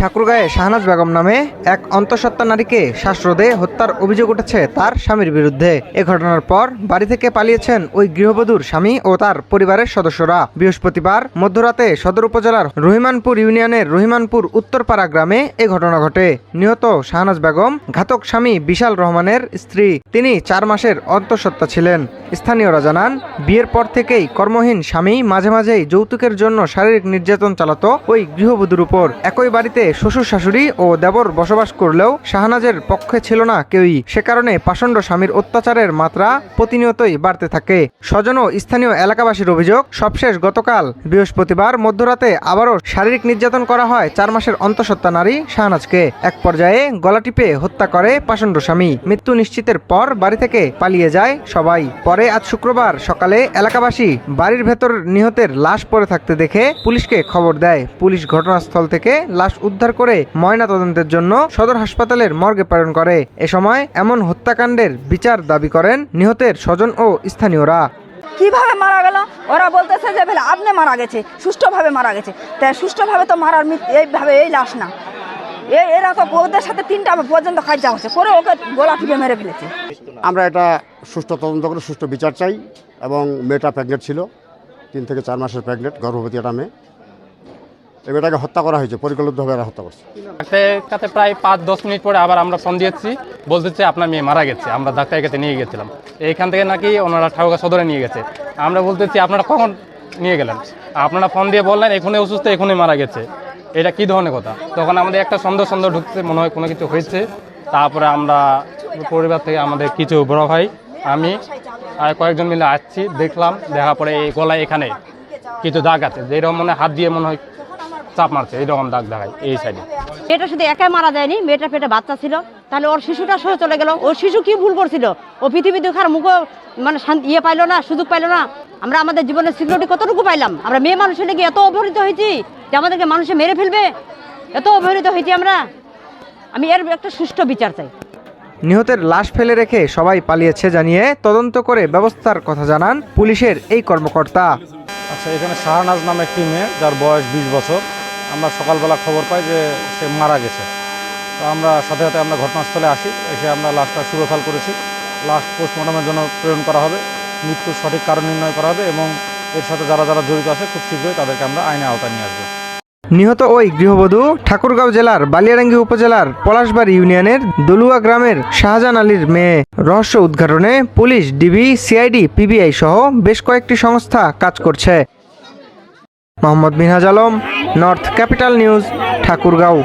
ঠাকুরগাঁয়ে শাহনাজ বেগম নামে এক অন্তঃসত্ত্বা নারীকে শ্বাসরোধে হত্যার অভিযোগ উঠেছে তার স্বামীর বিরুদ্ধে। এ ঘটনার পর বাড়ি থেকে পালিয়েছেন ওই গৃহবধূর স্বামী ও তার পরিবারের সদস্যরা। বৃহস্পতিবার মধ্যরাতে সদর উপজেলার রহিমানপুর ইউনিয়নের রহিমানপুর উত্তরপাড়া গ্রামে এ ঘটনা ঘটে। নিহত শাহনাজ বেগম, ঘাতক স্বামী বিশাল রহমানের স্ত্রী। তিনি চার মাসের অন্তঃসত্ত্বা ছিলেন। স্থানীয়রা জানান, বিয়ের পর থেকেই কর্মহীন স্বামী মাঝে মাঝেই যৌতুকের জন্য শারীরিক নির্যাতন চালাতো ওই গৃহবধূর উপর। একই বাড়িতে শ্বশুর শাশুড়ি ও দেবর বসবাস করলেও শাহনাজের পক্ষে ছিল না কেউই। সে কারণে পাষণ্ড স্বামীর অত্যাচারের মাত্রা প্রতিনিয়তই বাড়তে থাকে। স্বজন ও স্থানীয় এলাকাবাসীর অভিযোগ, সবশেষ গতকাল বৃহস্পতিবার মধ্যরাতে আবারও শারীরিক নির্যাতন করা হয় চার মাসের অন্তঃসত্ত্বা নারী শাহনাজকে। এক পর্যায়ে গলা টিপে হত্যা করে পাষণ্ড স্বামী। মৃত্যু নিশ্চিতের পর বাড়ি থেকে পালিয়ে যায় সবাই। পরে আজ শুক্রবার সকালে এলাকাবাসী বাড়ির ভেতর নিহতের লাশ পড়ে থাকতে দেখে পুলিশকে খবর দেয়। পুলিশ ঘটনাস্থল থেকে লাশ উদ্ধার করে ময়না তদন্তের জন্য সদর হাসপাতালের মর্গে প্রেরণ করে। এ সময় এমন হত্যাকাণ্ডের বিচার দাবি করেন নিহতের স্বজন ও স্থানীয়রা। কীভাবে মারা গেল? ওরা বলতেছে যে বেলা আপনি মারা গেছে সুষ্ঠুভাবে মারা গেছে। তাই সুষ্ঠুভাবে তো মারার এইভাবে এই লাশ না। এই এরা তো ওদের সাথে তিনটা পর্যন্ত কাজা হচ্ছে। করে ওকে গোলা টিপে মেরে ফেলেছে। আমরা এটা সুষ্ঠু তদন্ত করে সুষ্ঠু বিচার চাই এবং মেয়েটা প্রেগনেন্ট ছিল তিন থেকে চার মাসের প্রেগনেন্ট গর্ভবতী একটা মেয়ে। এই মেয়েটাকে হত্যা করা হয়েছে, পরিকল্পিতভাবে এরা হত্যা করছে। কাছে প্রায় পাঁচ, দশ মিনিট পরে আবার আমরা ফোন দিয়েছি বলতেছে আপনার মেয়ে মারা গেছে, আমরা ডাক্তারের কাছে নিয়ে গেছিলাম। এইখান থেকে নাকি ওনারা ঠাকুরগা সদরে নিয়ে গেছে। আমরা বলতেছি, আপনারা কখন নিয়ে গেলেন? আপনারা ফোন দিয়ে বললেন, এখনই অসুস্থ, এখনই মারা গেছে। এটা কি ধরনের কথা? তখন আমাদের একটা সন্দেহ সন্দেহ ঢুকছে, মনে হয় কোনো কিছু হয়েছে। তারপরে আমরা পরিবার থেকে আমাদের কিছু বড় ভাই, আমি আর কয়েকজন মিলে আসছি, দেখলাম, দেখার পরে এই গলায় এখানে কিছু দাগ আছে, যেরকম মনে হাত দিয়ে মনে হয় চাপ মারছে এইরকম দাগ দেখায় এই সাইডে মেয়েটা শুধু একাই মারা যায়নি মেয়েটার পেটে বাচ্চা ছিল। তাহলে ওর শিশুটা সরে চলে গেল। ওর শিশু কি ভুল করছিল? ও পৃথিবী দেখার মুখ মানে শান্তি ইয়ে পাইলো না সুযোগ পাইলো না। আমরা আমাদের জীবনের সিকিউরিটি কতটুকু পাইলাম? আমরা মেয়ে মানুষের লেগে এত অবহেলিত হয়েছি যে আমাদেরকে মানুষে মেরে ফেলবে? এত অবহেলিত হয়েছি আমরা। আমি এর একটা সুষ্ঠু বিচার চাই। নিহতের লাশ ফেলে রেখে সবাই পালিয়েছে জানিয়ে তদন্ত করে ব্যবস্থার কথা জানান পুলিশের এই কর্মকর্তা। আচ্ছা এখানে শাহনাজ নামে একটি মেয়ে যার বয়স বিশ বছর। আমরা সকালবেলা খবর পাই যে সে মারা গেছে। তো আমরা সাথে সাথে আমরা ঘটনাস্থলে আসি, এসে আমরা লাশটা সুরক্ষাল করেছি। লাশ পোস্টমর্টমের জন্য প্রেরণ করা হবে, মৃত্যুর সঠিক কারণ নির্ণয় করা হবে এবং এর সাথে যারা যারা জড়িত আছে খুব শীঘ্রই তাদেরকে আমরা আইনে আওতায় নিয়ে আসব। নিহত ওই গৃহবধূ ঠাকুরগাঁও জেলার বালিয়ারাঙ্গি উপজেলার পলাশবাড়ি ইউনিয়নের দলুয়া গ্রামের শাহজাহান আলীর মেয়ে। রহস্য উদ্ঘাটনে পুলিশ, ডিবি, সিআইডি, পিবিআই সহ বেশ কয়েকটি সংস্থা কাজ করছে। Mohammad Minhaj Alam North Capital News Thakurgaon.